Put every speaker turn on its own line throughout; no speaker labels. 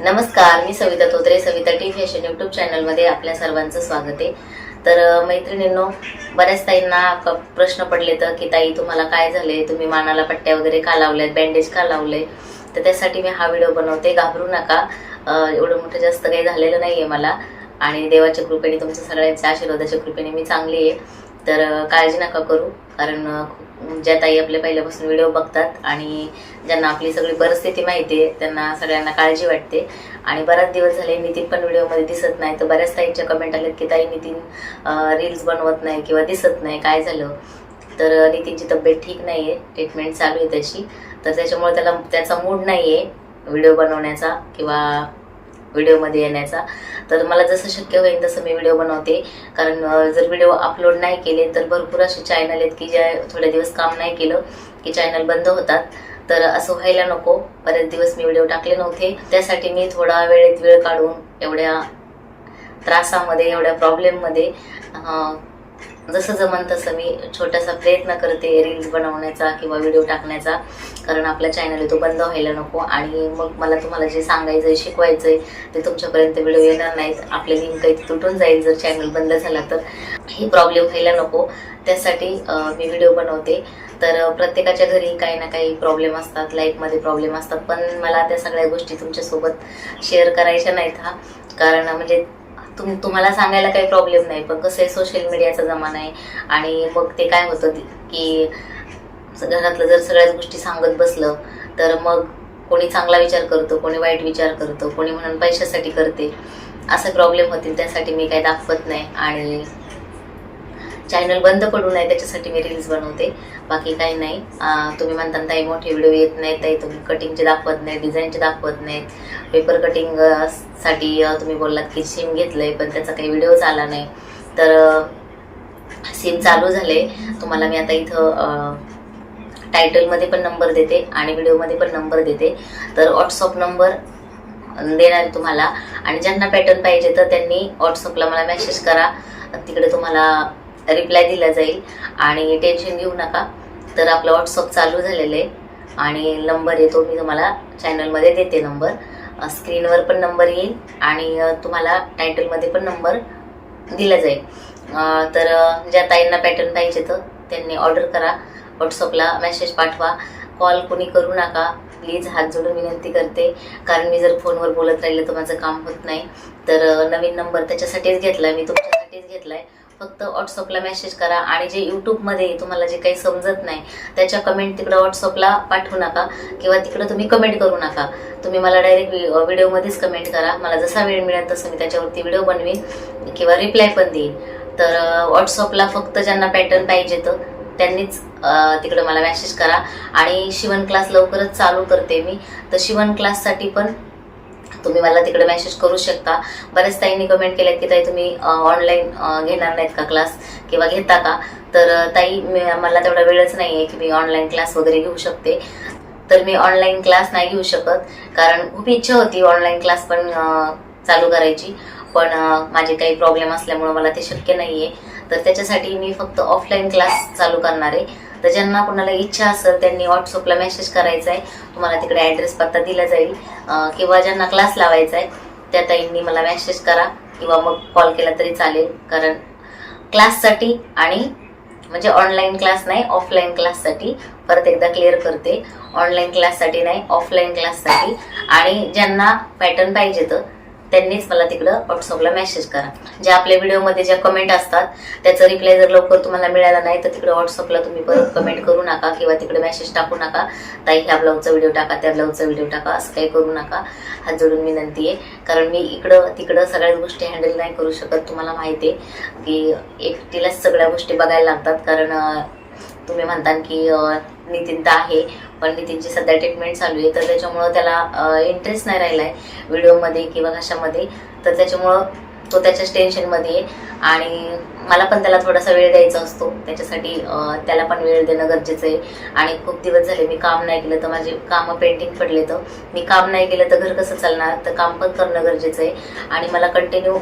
नमस्कार मी Savita Totre Savita T fashion YouTube चॅनलमध्ये आपल्या सर्वांचं स्वागत आहे. तर मैत्रिणींनो बऱ्याच ताईंना क- प्रश्न पडले तर की ताई तुम्हाला काय झाले तुम्ही मानाला पट्ट्या वगैरे का लावल्यात? बँडेज का लावले तर त्यासाठी मी हा व्हिडिओ बनवते. घाबरू नका. एवढं मोठं जास्त काही झालेलं नाही आहे मला. आणि देवाच्या कृपेने तुमच्या सगळ्यांच्या आशीर्वादाच्या कृपेने मी चांगली आहे. तर काळजी नका करू. कारण ज्या ताई आपल्या पहिल्यापासून व्हिडिओ बघतात आणि ज्यांना आपली सगळी परिस्थिती माहिती आहे त्यांना सगळ्यांना काळजी वाटते. आणि बराच दिवस झाले नितीन पण व्हिडिओमध्ये दिसत नाही. तर बऱ्याच ताईंच्या कमेंट आल्यात की ताई नितीन रील्स बनवत नाही किंवा दिसत नाही. काय झालं? तर नितीनची तब्येत ठीक नाही आहे ट्रीटमेंट चालू आहे त्याची. तर त्याच्यामुळे त्याला त्याचा मूड नाही आहे व्हिडिओ बनवण्याचा किंवा व्हिडिओमध्ये येण्याचा. तर मला जसं शक्य होईल तसं मी व्हिडिओ बनवते. कारण जर व्हिडिओ अपलोड नाही केले तर भरपूर असे चॅनल आहेत की ज्या थोडे दिवस काम नाही केलं की चॅनल बंद होतात. तर असं व्हायला नको. बरेच दिवस मी व्हिडिओ टाकले नव्हते. त्यासाठी मी थोडा वेळेत वेळ काढून एवढ्या त्रासामध्ये एवढ्या प्रॉब्लेममध्ये जसं जमन तसं मी छोटासा प्रयत्न करते रील्स बनवण्याचा किंवा व्हिडिओ टाकण्याचा. कारण आपला चॅनल आहे तो बंद व्हायला नको आणि मग मला तुम्हाला जे सांगायचं आहे शिकवायचं आहे ते तुमच्यापर्यंत व्हिडिओ येणार नाहीत. आपले लिंक काही तुटून जाईल जर चॅनल बंद झाला तर. हे प्रॉब्लेम व्हायला नको. त्यासाठी मी व्हिडिओ बनवते. तर प्रत्येकाच्या घरी काही ना काही प्रॉब्लेम असतात. लाईफमध्ये प्रॉब्लेम असतात. पण मला त्या सगळ्या गोष्टी तुमच्यासोबत शेअर करायच्या नाहीत हा. कारण म्हणजे तुम तुम्हाला सांगायला काही प्रॉब्लेम नाही पण कसं आहे सोशल मीडियाचा जमाना आहे आणि मग ते काय होतं की घरातलं जर सगळ्याच गोष्टी सांगत बसलं तर मग कोणी चांगला विचार करतो कोणी वाईट विचार करतो कोणी म्हणून पैशासाठी करते. असे प्रॉब्लेम होतील त्यासाठी मी काही दाखवत नाही आणि चॅनल बंद पडू नये त्याच्यासाठी मी रील्स बनवते. बाकी काही नाही. तुम्ही म्हणता ताई मोठे व्हिडिओ येत नाहीत. ताई तुम्ही कटिंगचे दाखवत नाही डिझाईनचे दाखवत नाहीत. पेपर कटिंगसाठी तुम्ही बोललात की सिम घेतलंय पण त्याचा काही व्हिडिओच आला नाही. तर सिम चालू झाले तुम्हाला मी आता इथं टायटलमध्ये पण नंबर देते आणि व्हिडिओमध्ये पण नंबर देते. तर व्हॉट्सअप नंबर देणार तुम्हाला. आणि ज्यांना पॅटर्न पाहिजे तर त्यांनी व्हॉट्सअपला मला मेसेज करा. तिकडे तुम्हाला रिप्लाय दिला जाईल. आणि टेन्शन घेऊ नका. तर आपलं व्हॉट्सअप चालू झालेलं आहे. आणि नंबर येतो मी तुम्हाला चॅनलमध्ये देते नंबर स्क्रीनवर पण नंबर येईल. आणि तुम्हाला टायटलमध्ये पण नंबर दिला जाईल. तर ज्या ताईंना पॅटर्न पाहिजे तर त्यांनी ऑर्डर करा. व्हॉट्सअपला मेसेज पाठवा. कॉल कोणी करू नका. प्लीज हात जोडून विनंती करते. कारण मी जर फोनवर बोलत राहिलं तर माझं काम होत नाही. तर नवीन नंबर त्याच्यासाठीच घेतला मी तुमच्यासाठीच घेतला आहे फक्त व्हॉट्सअपला मेसेज करा आणि जे यूट्यूबमध्ये तुम्हाला जे काही समजत नाही त्याच्या कमेंट तिकडं व्हॉट्सअपला पाठवू नका किंवा तिकडं तुम्ही कमेंट करू नका. तुम्ही मला डायरेक्ट व्हिडिओमध्येच कमेंट करा. मला जसा वेळ मिळेल तसं मी त्याच्यावरती व्हिडिओ बनवीन किंवा रिप्लाय पण देईन. तर व्हॉट्सअपला फक्त ज्यांना पॅटर्न पाहिजे तर त्यांनीच तिकडं मला मेसेज करा. आणि शिवण क्लास लवकरच चालू करते मी. तर शिवण क्लाससाठी पण तुम्ही मला तिकडे मेसेज करू शकता. बऱ्याच ताईंनी कमेंट केल्या की ताई तुम्ही ऑनलाईन घेणार नाहीत का क्लास किंवा घेता का? तर ताई मी- मला तेवढा वेळच नाही आहे की मी ऑनलाईन क्लास वगैरे घेऊ शकते. तर मी ऑनलाईन क्लास नाही घेऊ शकत कारण खूप इच्छा होती ऑनलाईन क्लास पण चालू करायची. पण माझे काही प्रॉब्लेम असल्यामुळे मला ते शक्य नाही आहे तर त्याच्यासाठी मी फक्त ऑफलाईन क्लास चालू करणार. आहे तर ज्यांना कोणाला इच्छा असेल त्यांनी व्हॉट्सअपला मेसेज करायचा आहे तुम्हाला तिकडे ॲड्रेस पत्ता दिला जाईल. किंवा ज्यांना क्लास लावायचा आहे त्या ताईंनी मला मेसेज करा किंवा मग कॉल केला तरी चालेल. कारण क्लाससाठी आणि म्हणजे ऑनलाईन क्लास नाही ऑफलाईन क्लाससाठी परत एकदा क्लिअर करते. ऑनलाईन क्लाससाठी नाही ऑफलाईन क्लाससाठी आणि ज्यांना पॅटर्न पाहिजे तर त्यांनीच मला तिकडं व्हॉट्सअपला मेसेज करा. ज्या आपल्या व्हिडिओमध्ये ज्या कमेंट असतात त्याचा रिप्लाय जर लवकर तुम्हाला मिळाला नाही तर तिकडे व्हॉट्सअपला तुम्ही परत कमेंट करू नका किंवा तिकडे मेसेज टाकू नका. ताई ह्या ब्लाऊजचा व्हिडिओ टाका त्या ब्लाऊजचा व्हिडिओ टाका असं काही करू नका. हात जोडून विनंती आहे. कारण मी इकडं तिकडं सगळ्याच गोष्टी हँडल नाही करू शकत तुम्हाला माहिती आहे. की एकटीलाच सगळ्या गोष्टी बघायला लागतात. कारण तुम्ही म्हणता की नितीन तर आहे पण नितीनची सध्या ट्रीटमेंट चालू आहे. तर त्याच्यामुळं त्याला इंटरेस्ट नाही राहिला आहे व्हिडिओमध्ये किंवा कशामध्ये. तर त्याच्यामुळं तो त्याच्याच टेन्शनमध्ये आहे. आणि मला पण त्याला थोडासा वेळ द्यायचा असतो. त्याच्यासाठी त्याला पण वेळ देणं गरजेचं आहे. आणि खूप दिवस झाले मी काम नाही केलं तर माझे कामं पेंटिंग पडले तर. मी काम नाही केलं तर घर कसं चालणार? तर काम पण करणं गरजेचं आहे. आणि मला कंटिन्यू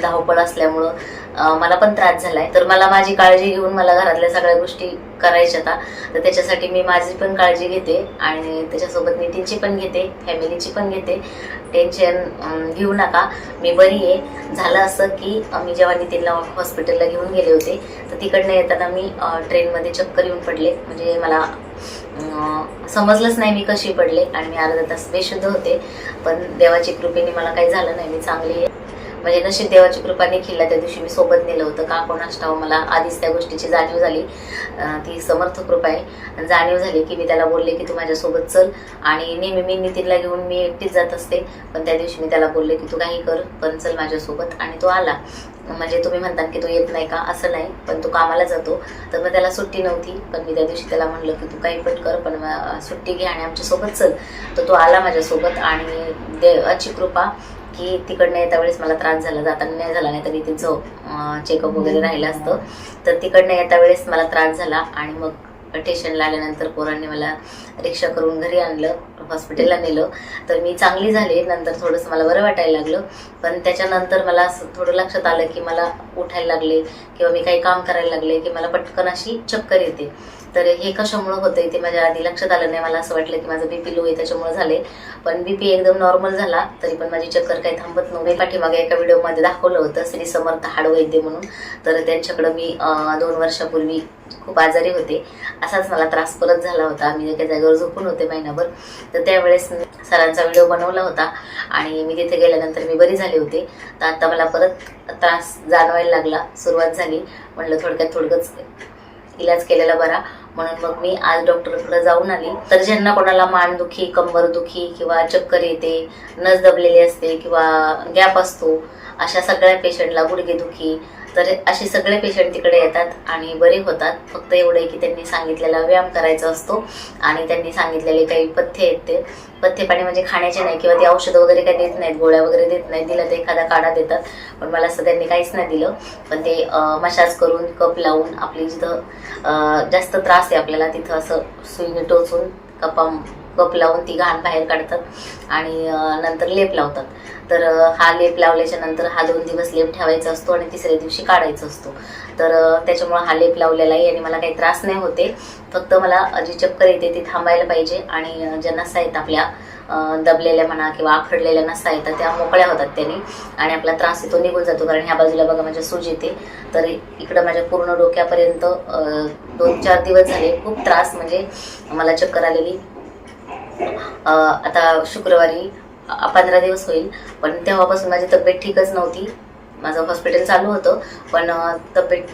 धावपळ असल्यामुळं मला पण त्रास झालाय. तर मला माझी काळजी घेऊन मला घरातल्या सगळ्या गोष्टी करायच्या आता. तर त्याच्यासाठी मी माझी पण काळजी घेते आणि त्याच्यासोबत नितीनची पण घेते फॅमिलीची पण घेते. टेन्शन घेऊ नका. मी बरी आहे. झालं असं की मी जेव्हा नितीनला हॉस्पिटलला घेऊन गेले होते तर तिकडनं येताना मी ट्रेनमध्ये चक्कर येऊन पडले. म्हणजे मला समजलंच नाही मी कशी पडले आणि मी अर्धा तास बेशुद्ध होते. पण देवाची कृपेने मला काही झालं नाही. मी चांगली आहे. म्हणजे नशीब देवाची कृपा निखिलला त्या दिवशी मी सोबत नेलं होतं. का कोणास ठाव मला आधीच त्या गोष्टीची जाणीव झाली. ती समर्थ कृपा आहे. जाणीव झाली की मी त्याला बोलले की तू माझ्यासोबत चल. आणि नेहमी मी नितीनला घेऊन मी एकटीच जात असते. पण त्या दिवशी मी त्याला बोलले की तू काही कर पण चल माझ्यासोबत. आणि तो आला. म्हणजे तुम्ही म्हणतात की तो येत नाही का? असं नाही. पण तो कामाला जातो. तर मग त्याला सुट्टी नव्हती. पण मी त्या दिवशी त्याला म्हणलं की तू काही पण कर पण सुट्टी घे आणि आमच्यासोबत चल. तर तो आला माझ्यासोबत आणि देवाची कृपा की तिकडनं येत्या वेळेस मला त्रास झाला जाताना नाही झाला नाही तरी तिचं चेकअप वगैरे राहिलं असतं. तर तिकडनं येत्या वेळेस मला त्रास झाला आणि मग टेशनला आल्यानंतर पोरांनी मला रिक्षा करून घरी आणलं हॉस्पिटलला नेलं. तर मी चांगली झाले नंतर थोडंसं मला बरं वाटायला लागलं. पण त्याच्यानंतर मला असं थोडं लक्षात आलं की मला उठायला लागले किंवा मी काही काम करायला लागले की मला पटकन अशी चक्कर येते. तर हे कशामुळं होतंय ते माझ्या आधी लक्षात आलं नाही. मला असं वाटलं की माझं बीपी लो आहे त्याच्यामुळे झाले पण बीपी एकदम नॉर्मल झाला तरी पण माझी चक्कर काही थांबत नव्हती. पाठीमागे एका व्हिडिओमध्ये दाखवलं होतं श्री समर्थ हाडवैद्य म्हणून. तर त्यांच्याकडं मी दोन वर्षापूर्वी खूप आजारी होते. असाच मला त्रास परत झाला होता. मी एका जागेवर झोपून होते महिनाभर. तर त्यावेळेस मी सरांचा व्हिडिओ बनवला होता आणि मी तिथे गेल्यानंतर मी बरी झाले होते. तर आता मला परत त्रास जाणवायला लागला. सुरुवात झाली. म्हणलं थोडक्यात थोडकंच इलाज केलेला बरा. म्हणून मग मी आज डॉक्टरकडे जाऊन आली. तर ज्यांना कोणाला मानदुखी कंबरदुखी किंवा चक्कर येते नस दबलेली असते किंवा गॅप असतो अशा सगळ्या पेशंटला गुडघेदुखी तर असे सगळे पेशंट तिकडे येतात आणि बरे होतात. फक्त एवढं आहे की त्यांनी सांगितलेला व्यायाम करायचा असतो आणि त्यांनी सांगितलेले काही पथ्य आहेत ते. पथ्य पाणी म्हणजे खाण्याचे नाही किंवा ते औषधं वगैरे काही देत नाहीत गोळ्या वगैरे देत नाही दिलं तर एखादा काढा देतात. पण मला असं त्यांनी काहीच नाही दिलं. पण ते मशाज करून कप लावून आपली जिथं जास्त त्रास आहे आपल्याला तिथं असं सुईने टोचून कपा कप लावून ती घाण बाहेर काढतात आणि नंतर लेप लावतात. तर हा लेप लावल्याच्या नंतर हा दोन दिवस लेप ठेवायचा असतो आणि तिसऱ्या दिवशी काढायचा असतो. तर त्याच्यामुळं हा लेप लावलेलाही आणि मला काही त्रास नाही होते. फक्त मला जी चक्कर येते ती थांबायला पाहिजे आणि ज्या नसा आहेत आपल्या दबलेल्या म्हणा किंवा आखडलेल्या नसा येतात त्या मोकळ्या होतात त्याने आणि आपला त्रास आहे तो निघून जातो. कारण ह्या बाजूला बघा माझ्या सूज येते. तर इकडं माझ्या पूर्ण डोक्यापर्यंत दोन चार दिवस झाले खूप त्रास म्हणजे मला चक्कर आलेली. आता शुक्रवारी पंधरा दिवस होईल पण तेव्हापासून माझी तब्येत ठीकच नव्हती. माझं हॉस्पिटल चालू होतं पण तब्येत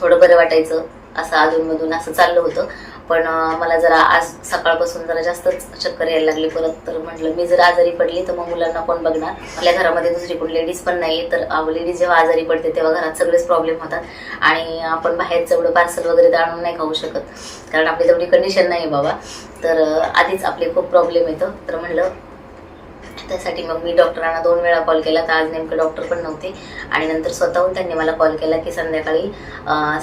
थोडं बरं वाटायचं असं अधूनमधून असं चाललं होतं. पण मला जरा आज सकाळपासून जरा जास्तच चक्कर यायला लागली. परत तर म्हटलं मी जर आजारी पडली तर मग मुलांना कोण बघणार? आपल्या घरामध्ये दुसरी कोण? लेडीज पण नाही. तर लेडीज जेव्हा आजारी पडते तेव्हा घरात सगळेच प्रॉब्लेम होतात. आणि आपण बाहेरचं एवढं पार्सल वगैरे तर आणून नाही खाऊ शकत. कारण आपली तेवढी कंडिशन नाही बाबा. तर आधीच आपले खूप प्रॉब्लेम येतं. तर म्हटलं त्यासाठी मग मी डॉक्टरांना दोन वेळा कॉल केला. तर आज नेमकं डॉक्टर पण नव्हते. आणि नंतर स्वतःहून त्यांनी मला कॉल केला की संध्याकाळी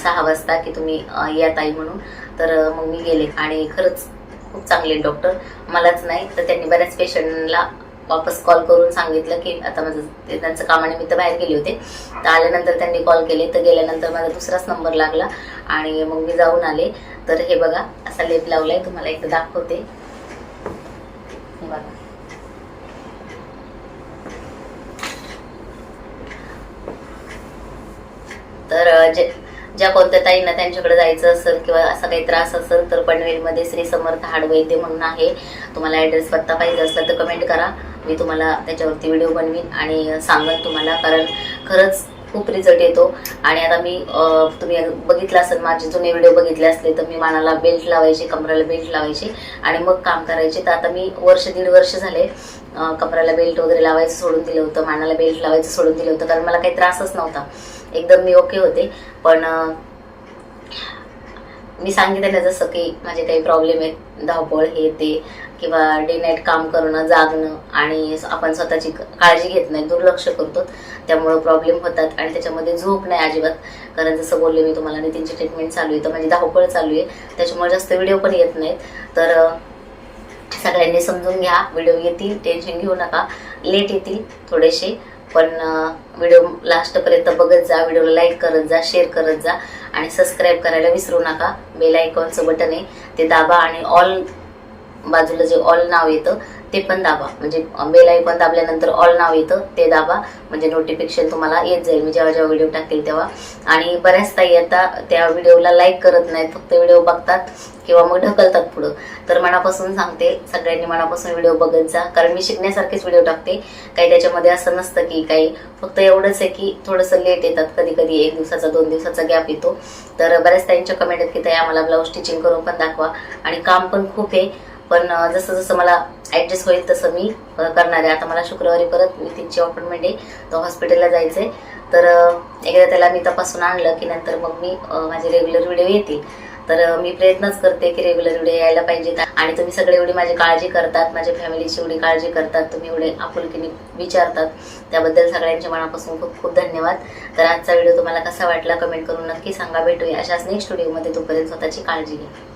सहा वाजता की तुम्ही या ताई म्हणून. तर मग मी गेले. आणि खरंच खूप चांगले डॉक्टर. मलाच नाही तर त्यांनी बऱ्याच पेशंटला वापस कॉल करून सांगितलं की आता माझं ते त्यांचं कामानिमित्त बाहेर गेले होते. तर आल्यानंतर त्यांनी कॉल केले. तर गेल्यानंतर माझा दुसराच नंबर लागला. आणि मग मी जाऊन आले. तर हे बघा असा लेप लावलाय. तुम्हाला एकदा दाखवते हे बघा तर जे ज्या कोणत्या ताईंना त्यांच्याकडे जायचं असेल किंवा असा काही त्रास असेल तर पनवेलमध्ये श्री समर्थ हाडवैद्य म्हणून आहे. तुम्हाला ॲड्रेस पत्ता पाहिजे असला तर कमेंट करा. मी तुम्हाला त्याच्यावरती व्हिडिओ बनवीन आणि सांगेन तुम्हाला. कारण खरंच खूप रिझल्ट येतो. आणि आता मी तुम्ही बघितलं असेल माझे जुने व्हिडिओ बघितले असले तर मी मानाला बेल्ट लावायची कमराला बेल्ट लावायची. आणि मग काम करायचे. तर आता मी वर्ष दीड वर्ष झाले कमराला बेल्ट वगैरे लावायचं सोडून दिलं होतं मानाला बेल्ट लावायचं सोडून दिलं होतं. कारण मला काही त्रासच नव्हता. एकदम मी ओके होते. पण मी सांगितलं ना जसं की माझे काही प्रॉब्लेम आहेत धावपळ हे ते किंवा डे नाईट काम करणं जागणं आणि आपण स्वतःची काळजी घेत नाही दुर्लक्ष करतो. त्यामुळं प्रॉब्लेम होतात आणि त्याच्यामध्ये झोप नाही अजिबात. कारण जसं बोलले मी तुम्हाला नितीनची ट्रीटमेंट चालू आहे तर माझी धावपळ चालू आहे. त्याच्यामुळे जास्त व्हिडिओ पण येत नाहीत. तर सगळ्यांनी समजून घ्या. व्हिडिओ येतील टेन्शन घेऊ नका. लेट येतील थोडेसे. पण व्हिडिओ लास्टपर्यंत बघत जा व्हिडिओला लाईक करत जा शेअर करत जा आणि सबस्क्राईब करायला विसरू नका. बेल आयकॉनचं बटन आहे ते दाबा आणि ऑल बाजूला जे ऑल नाव येतं ते पण दाबा. म्हणजे बेल आयकॉन दाबल्यानंतर ऑल नाव येतं ते दाबा. म्हणजे नोटिफिकेशन तुम्हाला येत जाईल. मी जेव्हा जेव्हा व्हिडिओ टाकेल तेव्हा. आणि बऱ्याच ताई आता त्या व्हिडिओला लाईक करत नाहीत. फक्त व्हिडिओ बघतात किंवा मग ढकलतात पुढं. तर मनापासून सांगते सगळ्यांनी मनापासून व्हिडिओ बघत जा. कारण मी शिकण्यासारखेच व्हिडिओ टाकते. काही त्याच्यामध्ये असं नसतं की काही. फक्त एवढंच आहे की थोडंसं लेट येतात. कधी कधी एक दिवसाचा दोन दिवसाचा गॅप येतो. तर बऱ्याच त्यांच्या कमेंट आहेत की ताई आम्हाला ब्लाऊज स्टिचिंग करून पण दाखवा. आणि काम पण खूप आहे. पण जसं जसं मला ऍडजस्ट होईल तसं मी करणार आहे. आता मला शुक्रवारी परत नितीनची अपॉइंटमेंट आहे तो हॉस्पिटलला जायचंय. तर एकदा त्याला मी तपासून आणलं की नंतर मग मी माझे रेग्युलर व्हिडिओ येतील. तर मी प्रयत्नच करते की रेग्युलर व्हिडिओ यायला पाहिजेत. आणि तुम्ही सगळे एवढी माझी काळजी करतात माझ्या फॅमिलीची एवढी काळजी करतात तुम्ही एवढे आपुलकीने विचारतात. त्याबद्दल सगळ्यांच्या मनापासून खूप खूप धन्यवाद. तर आजचा व्हिडिओ तुम्हाला कसा वाटला कमेंट करून नक्की सांगा. भेटूया अशाच नेक्स्ट व्हिडिओमध्ये तोपर्यंत स्वतःची काळजी घ्या.